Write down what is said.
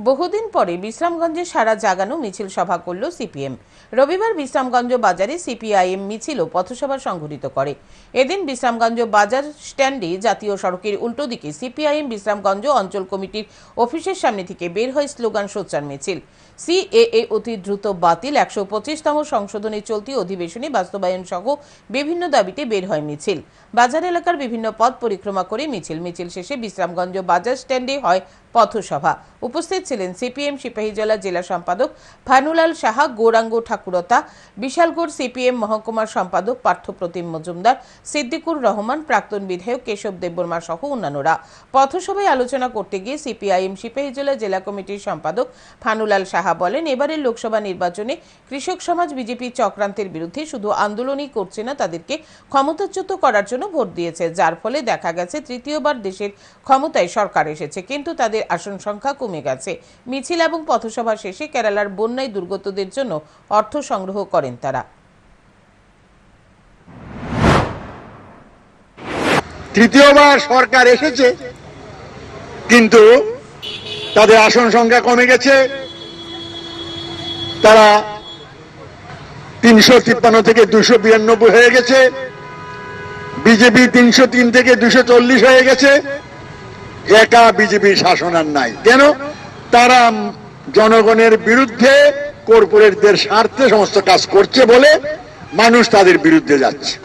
বহুদিন পরে বিশ্রামগঞ্জে সারা জাগানো মিছিল সভা করল সিপিএম। রবিবার বিশ্রামগঞ্জ বাজারে সিপিআইএম মিছিল ও পথসভা সংঘটিত করে। এদিন বিশ্রামগঞ্জ বাজার স্ট্যান্ডে জাতীয় সড়কের উল্টো দিকে সিপিআইএম বিশ্রামগঞ্জ অঞ্চল কমিটির অফিসের সামনে থেকে বের হয় স্লোগান সোচ্চার মিছিল। সিএএ অতি দ্রুত বাতিল একশো পঁচিশতম সংশোধনী চলতি অধিবেশনে বাস্তবায়ন সহ বিভিন্ন দাবিতে বের হয় মিছিল। বাজার এলাকার বিভিন্ন পথ পরিক্রমা করে মিছিল মিছিল শেষে বিশ্রামগঞ্জ বাজার স্ট্যান্ডে হয় পথসভা। উপস্থিত ছিলেন সিপিএম সিপাহীজলা জেলা সম্পাদক ভানুলাল সাহা, গৌরাঙ্গ ঠাকুরতা, বিশালগড় সিপিএম মহকুমার সম্পাদক পার্থপ্রতিম মজুমদার, সিদ্দিকুর রহমান, প্রাক্তন বিধায়ক কেশব দেববর্মা সহ অন্যান্যরা। পথসভায় আলোচনা করতে গিয়ে সিপিআইএম সিপাহীজলা জেলা কমিটির সম্পাদক ফানুলাল সাহা বলেন, এবারের লোকসভা নির্বাচনে কৃষক সমাজ বিজেপি চক্রান্তের বিরুদ্ধে শুধু আন্দোলনই করছে না, তাদেরকে ক্ষমতাচ্যুত করার জন্য ভোট দিয়েছে। যার ফলে দেখা গেছে তৃতীয়বার দেশের ক্ষমতায় সরকার এসেছে, কিন্তু তাদের আসন সংখ্যা কমে গেছে। মিছিল এবং পথসভা শেষে কেরালার বন্যায় দুর্গতদের জন্য অর্থ সংগ্রহ করেন তারা। তৃতীয়বার সরকার এসেছে, কিন্তু তাদের আসন সংখ্যা কমে গেছে। তারা তিনশো তিপ্পান্ন থেকে দুশো বিরানব্বই হয়ে গেছে, বিজেপি তিনশো তিন থেকে দুশো চল্লিশ হয়ে গেছে। একা বিজেপির শাসন আর নাই। কেন? তারা জনগণের বিরুদ্ধে কর্পোরেটদের স্বার্থে সমস্ত কাজ করছে বলে মানুষ তাদের বিরুদ্ধে যাচ্ছে।